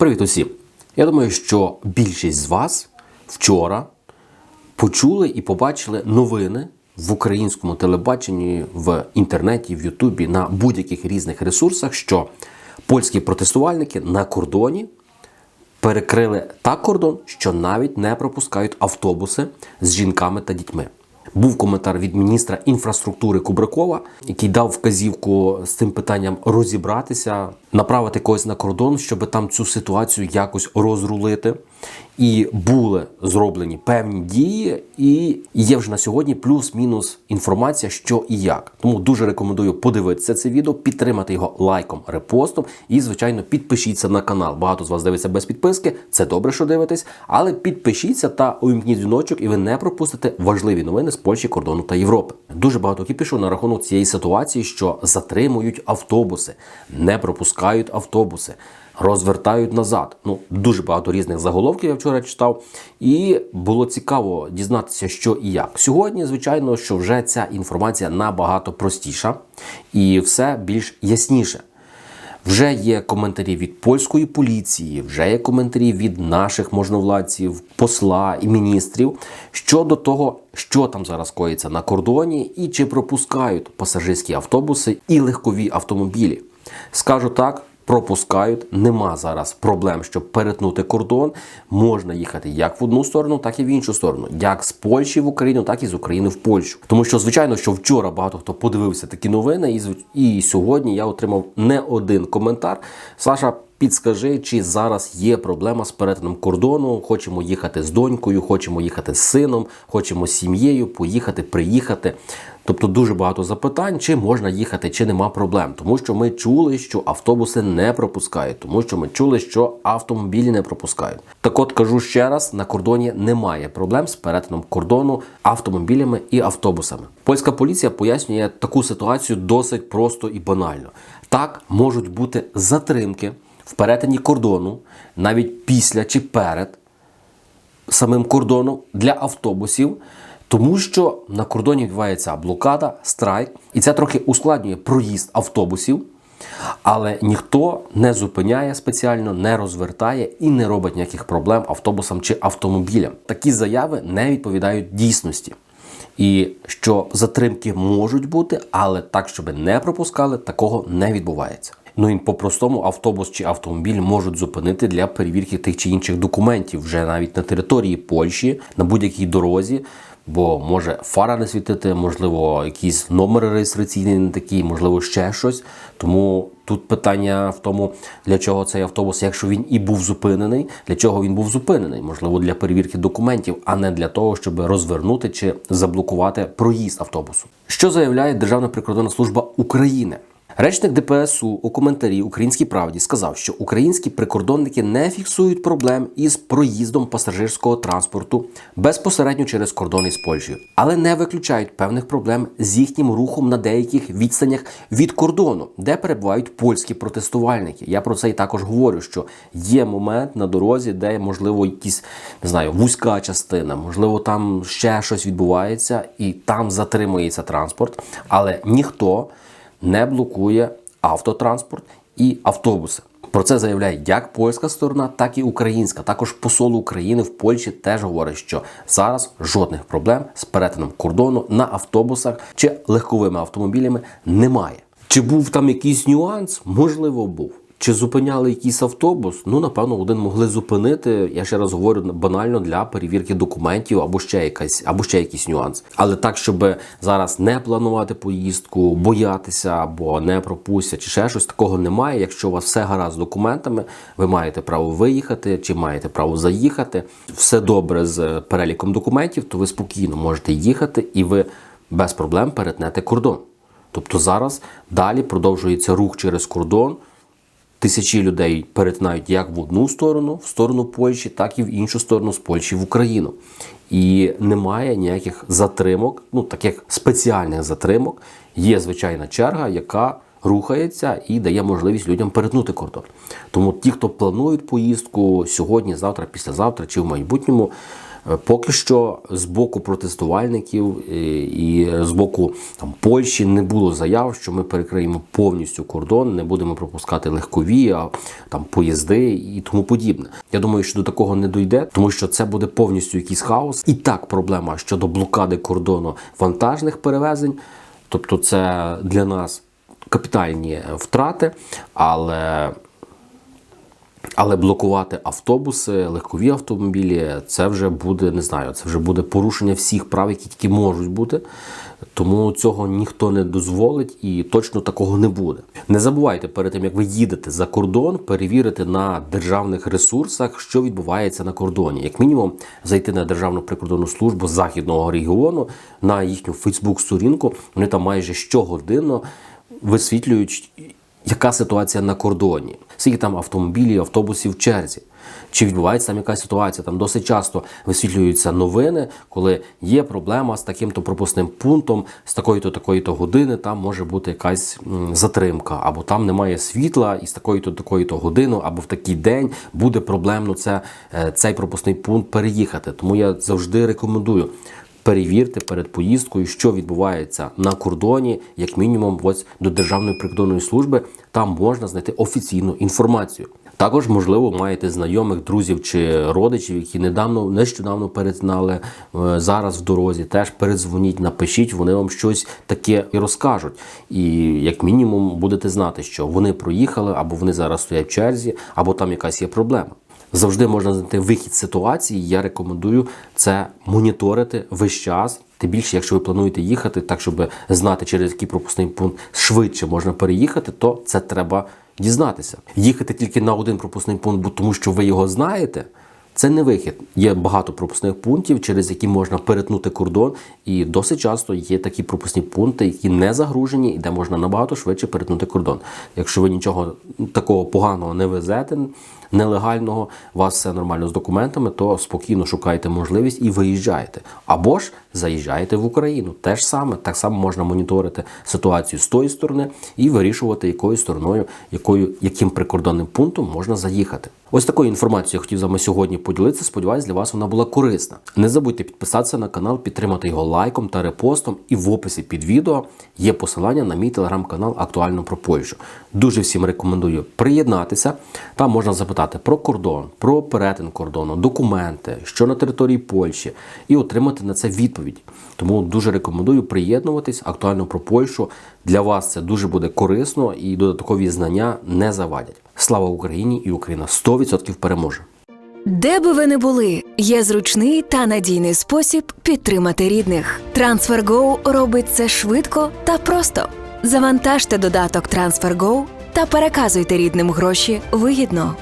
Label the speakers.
Speaker 1: Привіт усім! Я думаю, що більшість з вас вчора почули і побачили новини в українському телебаченні, в інтернеті, в Ютубі на будь-яких різних ресурсах, що польські протестувальники на кордоні перекрили так кордон, що навіть не пропускають автобуси з жінками та дітьми. Був коментар від міністра інфраструктури Кубракова, який дав вказівку з цим питанням розібратися, направити когось на кордон, щоб там цю ситуацію якось розрулити. І були зроблені певні дії, і є вже на сьогодні плюс-мінус інформація, що і як. Тому дуже рекомендую подивитися це відео, підтримати його лайком, репостом і, звичайно, підпишіться на канал. Багато з вас дивиться без підписки. Це добре, що дивитесь, але підпишіться та увімкніть дзвіночок, і ви не пропустите важливі новини з Польщі, кордону та Європи. Дуже багато кіпішу на рахунок цієї ситуації, що затримують автобуси, не пропускають автобуси розвертають назад. Ну, дуже багато різних заголовків я вчора читав, і було цікаво дізнатися, що і як. Сьогодні, звичайно, що вже ця інформація набагато простіша і все більш ясніше. Вже є коментарі від польської поліції, вже є коментарі від наших можновладців, посла і міністрів щодо того, що там зараз коїться на кордоні, і чи пропускають пасажирські автобуси і легкові автомобілі. Скажу так, пропускають. Нема зараз проблем, щоб перетнути кордон. Можна їхати як в одну сторону, так і в іншу сторону, як з Польщі в Україну, так і з України в Польщу. Тому що, звичайно, що вчора багато хто подивився такі новини, і і сьогодні я отримав не один коментар. Саша. Підскажи, чи зараз є проблема з перетином кордону? Хочемо їхати з донькою, хочемо їхати з сином, хочемо з сім'єю, поїхати, приїхати. Тобто дуже багато запитань, чи можна їхати, чи нема проблем. Тому що ми чули, що автобуси не пропускають, тому що ми чули, що автомобілі не пропускають. Так от кажу ще раз: на кордоні немає проблем з перетином кордону автомобілями і автобусами. Польська поліція пояснює таку ситуацію досить просто і банально. Так можуть бути затримки в перетині кордону навіть після чи перед самим кордоном для автобусів, тому що на кордоні відбувається блокада, страйк, і це трохи ускладнює проїзд автобусів. Але ніхто не зупиняє спеціально, не розвертає і не робить ніяких проблем автобусам чи автомобілям. Такі заяви не відповідають дійсності. І що затримки можуть бути, але так, щоб не пропускали, такого не відбувається. Ну і по-простому автобус чи автомобіль можуть зупинити для перевірки тих чи інших документів вже навіть на території Польщі, на будь-якій дорозі. Бо може фара не світити, можливо, якийсь номер реєстраційний не такий, можливо, ще щось. Тому тут питання в тому, для чого цей автобус, якщо він і був зупинений, для чого він був зупинений? Можливо, для перевірки документів, а не для того, щоб розвернути чи заблокувати проїзд автобусу. Що заявляє Державна прикордонна служба України? Речник ДПСУ у коментарі Українській правді сказав, що українські прикордонники не фіксують проблем із проїздом пасажирського транспорту безпосередньо через кордон із Польщею, але не виключають певних проблем з їхнім рухом на деяких відстанях від кордону, де перебувають польські протестувальники. Я про це і також говорю, що є момент на дорозі, де можливо якісь не знаю, вузька частина, можливо, там ще щось відбувається, і там затримується транспорт, але ніхто не блокує автотранспорт і автобуси. Про це заявляє як польська сторона, так і українська. Також посол України в Польщі теж говорить, що зараз жодних проблем з перетином кордону на автобусах чи легковими автомобілями немає. Чи був там якийсь нюанс? Можливо, був. Чи зупиняли якийсь автобус? Ну, напевно, один могли зупинити. Я ще раз говорю банально для перевірки документів або ще якась, або ще якийсь нюанс. Але так, щоб зараз не планувати поїздку, боятися або не пропустять, чи ще щось такого немає. Якщо у вас все гаразд з документами, ви маєте право виїхати, чи маєте право заїхати. Все добре з переліком документів, то ви спокійно можете їхати і ви без проблем перетнете кордон. Тобто зараз далі продовжується рух через кордон. Тисячі людей перетинають як в одну сторону, в сторону Польщі, так і в іншу сторону з Польщі в Україну. І немає ніяких затримок, ну таких спеціальних затримок. Є звичайна черга, яка рухається і дає можливість людям перетнути кордон. Тому ті, хто планують поїздку сьогодні, завтра, післязавтра чи в майбутньому, Поки що з боку протестувальників е, і з боку там, Польщі не було заяв, що ми перекриємо повністю кордон, не будемо пропускати легкові, а там поїзди і тому подібне. Я думаю, що до такого не дойде, тому що це буде повністю якийсь хаос. І так проблема щодо блокади кордону вантажних перевезень, тобто це для нас капітальні втрати, але. Але блокувати автобуси, легкові автомобілі, це вже буде, не знаю, це вже буде порушення всіх прав, які тільки можуть бути. Тому цього ніхто не дозволить і точно такого не буде. Не забувайте перед тим, як ви їдете за кордон, перевірити на державних ресурсах, що відбувається на кордоні. Як мінімум, зайти на Державну прикордонну службу західного регіону на їхню Фейсбук-сторінку. Вони там майже щогодинно висвітлюють яка ситуація на кордоні, скільки там автомобілів, автобусів в черзі. Чи відбувається там якась ситуація? Там досить часто висвітлюються новини, коли є проблема з таким-то пропускним пунктом, з такої-то такої-то години там може бути якась затримка, або там немає світла, і з такої-то такої-то години, або в такий день буде проблемно це, е, цей пропускний пункт переїхати. Тому я завжди рекомендую. Перевірте перед поїздкою, що відбувається на кордоні, як мінімум, ось до Державної прикордонної служби. Там можна знайти офіційну інформацію. Також, можливо, маєте знайомих, друзів чи родичів, які недавно нещодавно перетинали е, зараз в дорозі. Теж передзвоніть, напишіть, вони вам щось таке і розкажуть. І як мінімум будете знати, що вони проїхали, або вони зараз стоять в черзі, або там якась є проблема. Завжди можна знайти вихід з ситуації. Я рекомендую це моніторити весь час. Тим більше, якщо ви плануєте їхати, так щоб знати, через який пропускний пункт швидше можна переїхати, то це треба дізнатися. Їхати тільки на один пропускний пункт, тому що ви його знаєте. Це не вихід. Є багато пропускних пунктів, через які можна перетнути кордон, і досить часто є такі пропускні пункти, які не загружені, і де можна набагато швидше перетнути кордон. Якщо ви нічого такого поганого не везете, нелегального, у вас все нормально з документами, то спокійно шукайте можливість і виїжджаєте. Або ж заїжджаєте в Україну. Те ж саме, так само можна моніторити ситуацію з тої сторони і вирішувати, якою стороною, якою, яким прикордонним пунктом можна заїхати. Ось такою інформацією я хотів з вами сьогодні поділитися. Сподіваюсь, для вас вона була корисна. Не забудьте підписатися на канал, підтримати його лайком та репостом. І в описі під відео є посилання на мій телеграм-канал Актуально про Польщу. Дуже всім рекомендую приєднатися. Там можна запитати про кордон, про перетин кордону, документи, що на території Польщі, і отримати на це відповідь. Тому дуже рекомендую приєднуватись актуально про Польщу. Для вас це дуже буде корисно і додаткові знання не завадять. Слава Україні і Україна 100% переможе.
Speaker 2: Де би ви не були, є зручний та надійний спосіб підтримати рідних. TransferGo робить це швидко та просто. Завантажте додаток TransferGo та переказуйте рідним гроші вигідно.